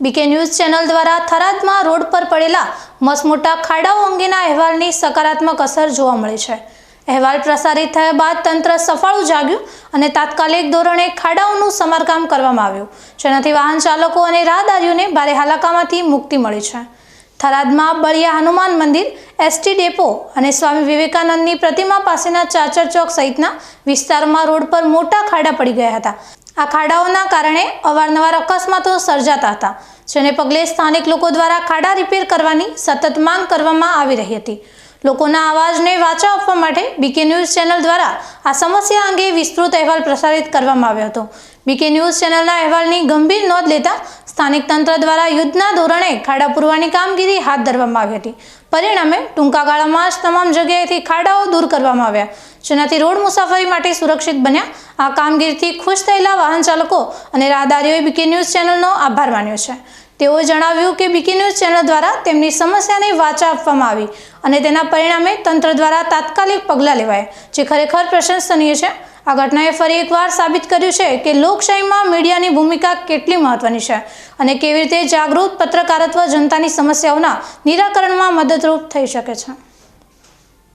બીકે news channel દ્વારા થરાદમાં road પર પડેલા મસમોટા ખાડાઓ અંગેના અહેવાલની સકારાત્મક અસર જોવા મળી છે. અહેવાલ પ્રસારિત થયા બાદ તંત્ર સફાળું જાગ્યું અને તાત્કાલિક ધોરણે ખાડાઓનું સમારકામ કરવામાં આવ્યું. જેનાથી વાહન ચાલકો અને રાહદારીઓને ભારે હાલાકામાંથી મુક્તિ મળી છે. થરાદમાં બળિયા હનુમાન મંદિર, એસટી ડેપો અને સ્વામી વિવેકાનંદની પ્રતિમા પાસેના ચાચર ચોક સહિતના વિસ્તારમાં રોડ પર મોટા ખાડા પડી ગયા હતા. આ ખાડાઓના કારણે અવારનવાર અકસ્માતો સર્જાતા હતા, જેને પગલે સ્થાનિક લોકો દ્વારા ખાડા રિપેર કરવાની સતત માંગ કરવામાં આવી રહી હતી. લોકોના અવાજને વાચા આપવા માટે બીકે ન્યૂઝ ચેનલ દ્વારા આ સમસ્યા અંગે વિસ્તૃત અહેવાલ પ્રસારિત કરવામાં આવ્યો હતો. બીકે ન્યૂઝ ચેનલના અહેવાલની ગંભીર નોંધ લેતા સ્થાનિક તંત્ર દ્વારા યુદ્ધના ધોરણે ખાડા પૂરવાની કામગીરી હાથ ધરવામાં આવી હતી. પરિણામે ટૂંકા ગાળામાં જ તમામ જગ્યાએથી ખાડાઓ દૂર કરવામાં આવ્યા. જેનાથી રોડ મુસાફરી માટે સુરક્ષિત બન્યા. આ કામગીરીથી ખુશ થયેલા વાહન ચાલકો અને રાહદારીઓએ બીકે ન્યૂઝ ચેનલનો આભાર માન્યો છે. તેઓએ જણાવ્યું કે બીકે ન્યૂઝ ચેનલ દ્વારા તેમની સમસ્યાને વાચા આપવામાં આવી અને તેના પરિણામે તંત્ર દ્વારા તાત્કાલિક પગલાં લેવાયા, જે ખરેખર પ્રશંસનીય છે. આ ઘટનાએ ફરી એકવાર સાબિત કર્યું છે કે લોકશાહીમાં મીડિયાની ભૂમિકા કેટલી મહત્વની છે અને કેવી રીતે જાગૃત, પત્રકારત્વ, જનતાની સમસ્યાઓના નિરાકરણમાં મદદરૂપ થઈ શકે છે.